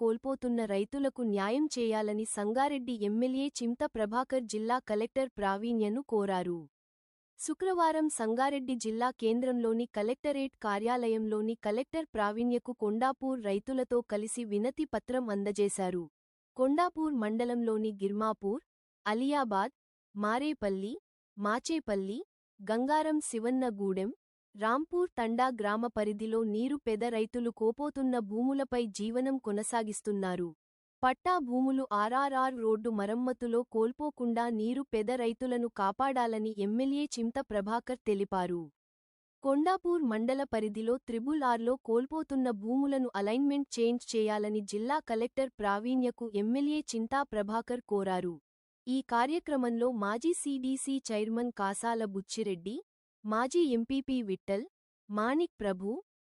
కోల్పోతున్న రైతులకు న్యాయం చేయాలని సంగారెడ్డి ఎమ్మెల్యే చింత ప్రభాకర్ జిల్లా కలెక్టర్ ప్రావీణ్యను కోరారు. శుక్రవారం సంగారెడ్డి జిల్లా కేంద్రంలోని కలెక్టరేట్ కార్యాలయంలోని కలెక్టర్ ప్రావీణ్యకు కొండాపూర్ రైతులతో కలిసి వినతి పత్రం అందజేశారు. కొండాపూర్ మండలంలోని గిర్మాపూర్ అలియాబాద్ మారేపల్లి మాచేపల్లి గంగారం శివన్నగూడెం రాంపూర్ తండా గ్రామ పరిధిలో నీరు పెద రైతులు కోపోతున్న భూములపై జీవనం కొనసాగిస్తున్నారు. పట్టా భూములు ఆర్ఆర్ఆర్ రోడ్డు మరమ్మతులో కోల్పోకుండా నీరు పెద రైతులను కాపాడాలని ఎమ్మెల్యే చింత ప్రభాకర్ తెలిపారు. కొండాపూర్ మండల పరిధిలో త్రిబుల్ ఆర్లో కోల్పోతున్న భూములను అలైన్మెంట్ చేంజ్ చేయాలని జిల్లా కలెక్టర్ ప్రావీణ్యకు ఎమ్మెల్యే చింతా ప్రభాకర్ కోరారు. ఈ కార్యక్రమంలో మాజీ సీడీసీ చైర్మన్ కాసాల బుచ్చిరెడ్డి మాజీ ఎంపీపీ విఠల్ మాణిక్ ప్రభు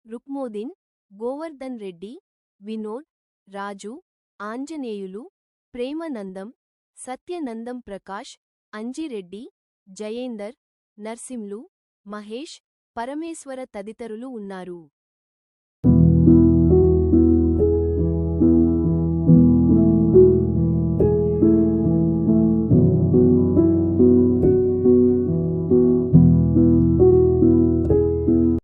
రుక్మోదిన్ గోవర్ధన్ రెడ్డి వినోద్ రాజు ఆంజనేయులు ప్రేమనందం సత్యనందం ప్రకాష్ అంజిరెడ్డి జయేందర్ నర్సింలు మహేష్ పరమేశ్వర తదితరులు ఉన్నారు.